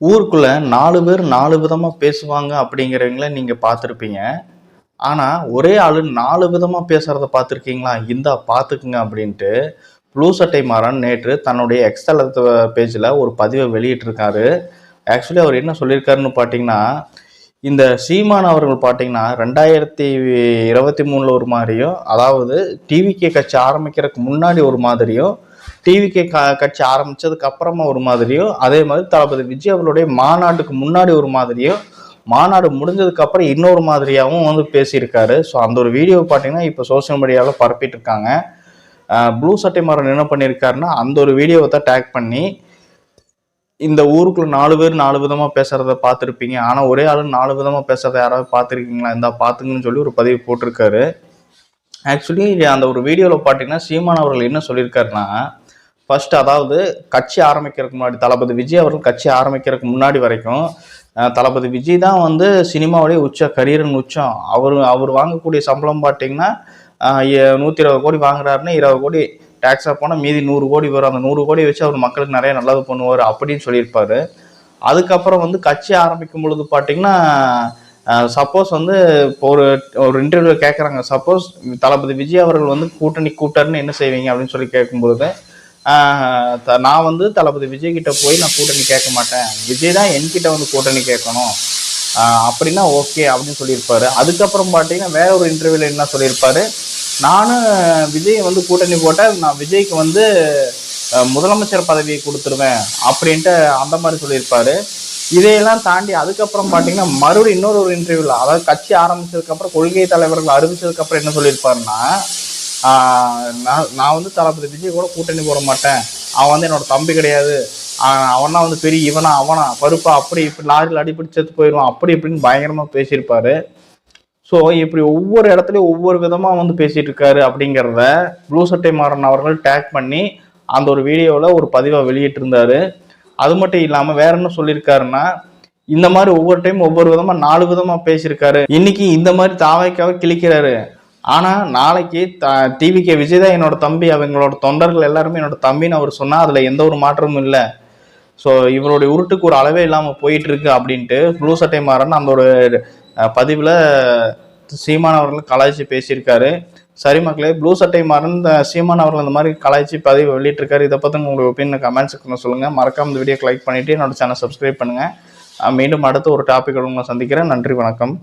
ஊருக்குள்ள நாலு பேர் நாலு விதமா பேசுவாங்க அப்படிங்கிறவங்கள நீங்க பார்த்துருப்பீங்க. ஆனா ஒரே ஆளு நாலு விதமா பேசுறத பார்த்துருக்கீங்களா? இந்தா பார்த்துக்குங்க அப்படின்ட்டு ப்ளூ சட்டை மாறன் நேற்று தன்னுடைய எக்ஸ்தல பேஜில் ஒரு பதிவை வெளியிட்டிருக்காரு. ஆக்சுவலி அவர் என்ன சொல்லியிருக்காருன்னு பார்த்தீங்கன்னா இந்த சீமான் அவர்கள் பார்த்தீங்கன்னா ரெண்டாயிரத்தி இருபத்தி மூணில் ஒரு மாதிரியும் அதாவது டிவிகே கட்சி ஆரம்பிக்கிறதுக்கு முன்னாடி ஒரு மாதிரியும் டிவிகே க கட்சி ஆரம்பிச்சதுக்கு அப்புறமா ஒரு மாதிரியோ அதே மாதிரி தளபதி விஜய் அவர்களுடைய மாநாட்டுக்கு முன்னாடி ஒரு மாதிரியோ மாநாடு முடிஞ்சதுக்கு அப்புறம் இன்னொரு மாதிரியாகவும் வந்து பேசியிருக்காரு. ஸோ அந்த ஒரு வீடியோ பார்த்தீங்கன்னா இப்போ சோஷியல் மீடியாவில் பரப்பிட்டு இருக்காங்க ப்ளூ சட்டை மாறன் என்ன பண்ணியிருக்காருன்னா அந்த ஒரு வீடியோவை தான் டேக் பண்ணி இந்த ஊருக்குள்ள நாலு பேர் நாலு விதமாக பேசுறத பார்த்துருப்பீங்க. ஆனால் ஒரே ஆளு நாலு விதமாக பேசுறத யாராவது பார்த்துருக்கீங்களா? இந்தா பார்த்துங்கன்னு சொல்லி ஒரு பதிவு போட்டிருக்காரு. ஆக்சுவலி அந்த ஒரு வீடியோவில் பார்த்தீங்கன்னா சீமான் அவர்கள் என்ன சொல்லியிருக்காருன்னா ஃபர்ஸ்ட் அதாவது கட்சி ஆரம்பிக்கிறதுக்கு முன்னாடி தளபதி விஜய் அவர்கள் கட்சி ஆரம்பிக்கிறதுக்கு முன்னாடி வரைக்கும் தளபதி விஜய் தான் வந்து சினிமாவுடைய உச்ச கரியரின் உச்சம். அவர் அவர் வாங்கக்கூடிய சம்பளம் பார்த்தீங்கன்னா நூற்றி இருபது கோடி வாங்குறாருன்னா இருபது கோடி டேக்ஸாக போனால் மீதி நூறு கோடி வரும். அந்த நூறு கோடி வச்சு அவர் மக்களுக்கு நிறைய நல்லது பண்ணுவார் அப்படின்னு சொல்லியிருப்பார். அதுக்கப்புறம் வந்து கட்சி ஆரம்பிக்கும் பொழுது பார்த்தீங்கன்னா சப்போஸ் வந்து இப்போ ஒரு ஒரு இன்டர்வியூ கேட்குறாங்க சப்போஸ் தளபதி விஜய் அவர்கள் வந்து கூட்டணி கூட்டாருன்னு என்ன செய்வீங்க அப்படின்னு சொல்லி கேட்கும்போது நான் வந்து தளபதி விஜய் கிட்ட போய் நான் கூட்டணி கேட்க மாட்டேன். விஜய் தான் என்கிட்ட வந்து கூட்டணி கேட்கணும். அப்படின்னா ஓகே அப்படின்னு சொல்லியிருப்பாரு. அதுக்கப்புறம் பார்த்தீங்கன்னா வேற ஒரு இன்டர்வியூல என்ன சொல்லியிருப்பாரு? நானும் விஜய் வந்து கூட்டணி போட்டால் நான் விஜய்க்கு வந்து முதலமைச்சர் பதவியை கொடுத்துருவேன் அப்படின்ட்டு அந்த மாதிரி சொல்லியிருப்பாரு. இதையெல்லாம் தாண்டி அதுக்கப்புறம் பார்த்தீங்கன்னா மறுபடியும் இன்னொரு ஒரு இன்டர்வியூவில் அதாவது கட்சி ஆரம்பிச்சதுக்கப்புறம் கொள்கை தலைவர்கள் அறிவிச்சதுக்கப்புறம் என்ன சொல்லியிருப்பாருன்னா நான் நான் வந்து தளபதி விஜய் கூட கூட்டணி போட மாட்டேன். அவன் வந்து என்னோட தம்பி கிடையாது. அவனா வந்து பெரிய இவனா அவனா பருப்பா அப்படி இப்படி லாரியில் அடிப்படி செத்து போயிடுவான். அப்படி இப்படின்னு பயங்கரமாக பேசியிருப்பாரு. ஸோ இப்படி ஒவ்வொரு இடத்துலையும் ஒவ்வொரு விதமாக வந்து பேசிட்டு இருக்காரு அப்படிங்கிறத ப்ளூ சட்டை மாறன் அவர்கள் டேக் பண்ணி அந்த ஒரு வீடியோவில் ஒரு பதிவாக வெளியிட்டிருந்தாரு. அது மட்டும் இல்லாமல் வேற என்ன சொல்லியிருக்காருன்னா இந்த மாதிரி ஒவ்வொரு டைம் ஒவ்வொரு விதமாக நாலு விதமாக பேசியிருக்காரு. இன்னைக்கு இந்த மாதிரி தாவைக்காக கிழிக்கிறாரு. ஆனால் நாளைக்கு த டிவிகே விஜய் தான் என்னோட தம்பி. அவங்களோட தொண்டர்கள் எல்லாருமே என்னோட தம்பின்னு அவர் சொன்னால் அதில் எந்த ஒரு மாற்றமும் இல்லை. ஸோ இவருடைய உருட்டுக்கு ஒரு அளவே இல்லாமல் போயிட்டு இருக்கு அப்படின்ட்டு ப்ளூ சட்டை மாறன் அந்த ஒரு பதிவில் சீமான் அவர்கள் கலாய்ச்சி பேசியிருக்காரு. சரி மக்களே ப்ளூ சட்டை மாறன் இந்த சீமான் அவர்கள் இந்த மாதிரி கலாய்ச்சி பதிவு வெளியிட்டிருக்காரு. இதை பற்றி உங்களுடைய ஒப்பீனியன் கமெண்ட் செக்ஷனில் சொல்லுங்கள் மறக்காம இந்த வீடியோ லைக் பண்ணிவிட்டு என்னோட சேனல் சப்ஸ்கிரைப் பண்ணுங்கள் மீண்டும் அடுத்த ஒரு டாபிக் உங்களை சந்திக்கிறேன். நன்றி வணக்கம்.